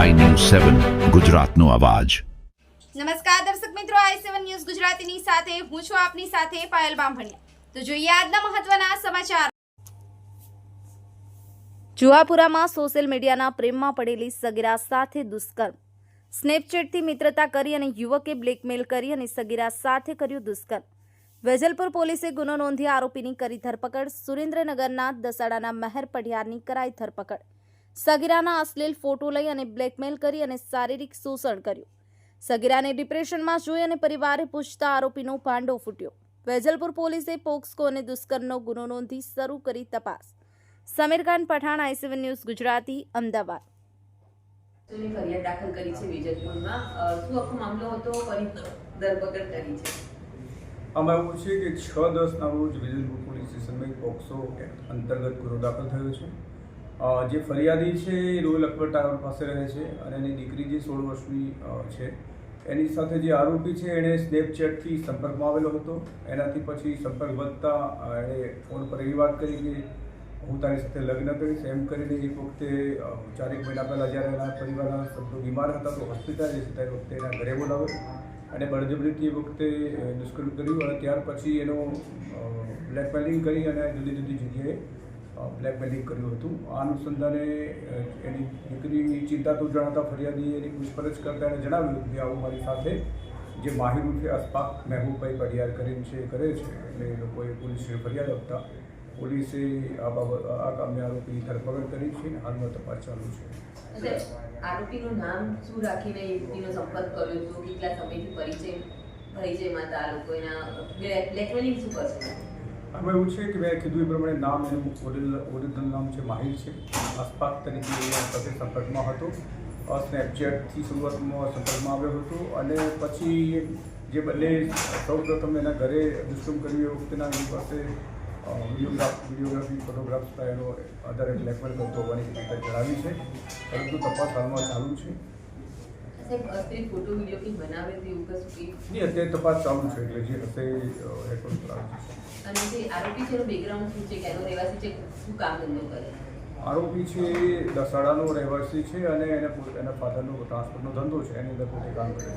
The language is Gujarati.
સેવન, ગુજરાતનો અવાજ. નમસ્કાર દર્શક મિત્રો, આઈ સેવન ન્યૂઝ ગુજરાતીની સાથે હું છું આપની સાથે પાયલ બામભણિયા. તો જોઈએ આજના મહત્વના સમાચાર. જુહાપુરામાં સોશિયલ મીડિયાના પ્રેમમાં પડેલી સગીરા સાથે દુષ્કર્મ. સ્નેપચેટથી મિત્રતા કરી અને યુવકે બ્લેકમેલ કરી અને સગીરા સાથે કર્યું દુષ્કર્મ. વેજલપુર પોલીસે ગુનો નોંધી આરોપીની કરી ધરપકડ. સુરેન્દ્રનગરના દસાડાના મહેર પઢિયારની કરાઈ ધરપકડ. સગીરાના અશ્લીલ ફોટો લઈ અને બ્લેકમેલ કરી અને શારીરિક શોષણ કર્યું. સગીરાને ડિપ્રેશનમાં જોઈ અને પરિવારે પૂછતા આરોપીનો ભાંડો ફૂટ્યો. વેજલપુર પોલીસે પોક્સકો અને દુષ્કર્મનો ગુનો નોંધી શરૂ કરી તપાસ. Sameer Khan Pathan IC one news Gujarati Ahmedabad. ફરિયાદ દાખલ કરી છે વિજયપુરમાં. શું આખો મામલો હતો? ધરપકડ કરી છે. આમાં એવું છે કે છ દસના રોજ વિજયપુર પોલીસ સ્ટેશનમાં એક પોક્સો એક્ટ અંતર્ગત ગુનો દાખલ થયો છે. જે ફરિયાદી છે એ રોયલ અકબર ટાવર પાસે રહે છે અને એની દીકરી જે સોળ વર્ષની છે. એની સાથે જે આરોપી છે એણે સ્નેપચેટથી સંપર્કમાં આવેલો હતો. એનાથી પછી સંપર્ક વધતા એણે ફોન પર એવી વાત કરી કે હું તારી સાથે લગ્ન કરીશ. એમ કરીને એક વખતે ચારેક મહિના પહેલાં જ્યારે એના પરિવારના સભ્યો બીમાર હતા તો હોસ્પિટલ ત્યારે વખતે એના ઘરે બોલાવ્યો અને બળજબરીથી એ વખતે દુષ્કર્મ કર્યું અને ત્યાર પછી એનો બ્લેકમેલિંગ કરી અને જુદી જુદી જગ્યાએ બ્લેકમેલિંગ કર્યું હતું. આ અનુસંધાને એની દીકરીની ચિંતા તો જણાતા ફરિયાદી એની પૂછપરછ કરતા એણે જણાવ્યું કે આવું મારી સાથે જે માહિર ઉર્ફે અસ્પાક મહેબૂબભાઈ પડિયાર કરીને છે કરે છે. એટલે એ લોકોએ પોલીસને ફરિયાદ આપતા પોલીસે આ બાબત, આ કામને આરોપીની ધરપકડ કરી છે અને હાલમાં તપાસ ચાલુ છે. આરોપીનું નામ શું રાખીને યુવતીનો સંપર્ક કર્યો હતો? કેટલા સમયથી પરિચય પરિચયમાં હતા આ લોકો? એના બ્લેકમેલિંગ શું કરશે? આમાં એવું છે કે મેં કીધું એ પ્રમાણે નામ એનું ઓરિજિનલ નામ છે, માહિર છે. અસ્પાક તરીકે સાથે સંપર્કમાં હતો. સ્નેપચેટથી શરૂઆતમાં સંપર્કમાં આવ્યો હતો. અને પછી જે બંને સૌ પ્રથમ એના ઘરે દુષ્કર્મ કર્યું એ વખતેના એની પાસે વિડીયોગ્રાફ વિડીયોગ્રાફી ફોટોગ્રાફ્સ એનો આધારે બ્લેકમેલ કરતો હોવાની જણાવી છે. પરંતુ તપાસ હાલમાં ચાલુ છે. નહીં અત્યારે તપાસ ચાલુ છે એટલે જે હશે એ આવી અને જે આરોપી છે એનું બેકગ્રાઉન્ડ શું છે? કે એનો રહેવાસી છે? શું કામ ધંધો કરે આરોપી છે એ દસાડાનો રહેવાસી છે અને એને એના ફાધરનો ટ્રાન્સપોર્ટનો ધંધો છે. એની અંદર પોતે કામ કરે છે.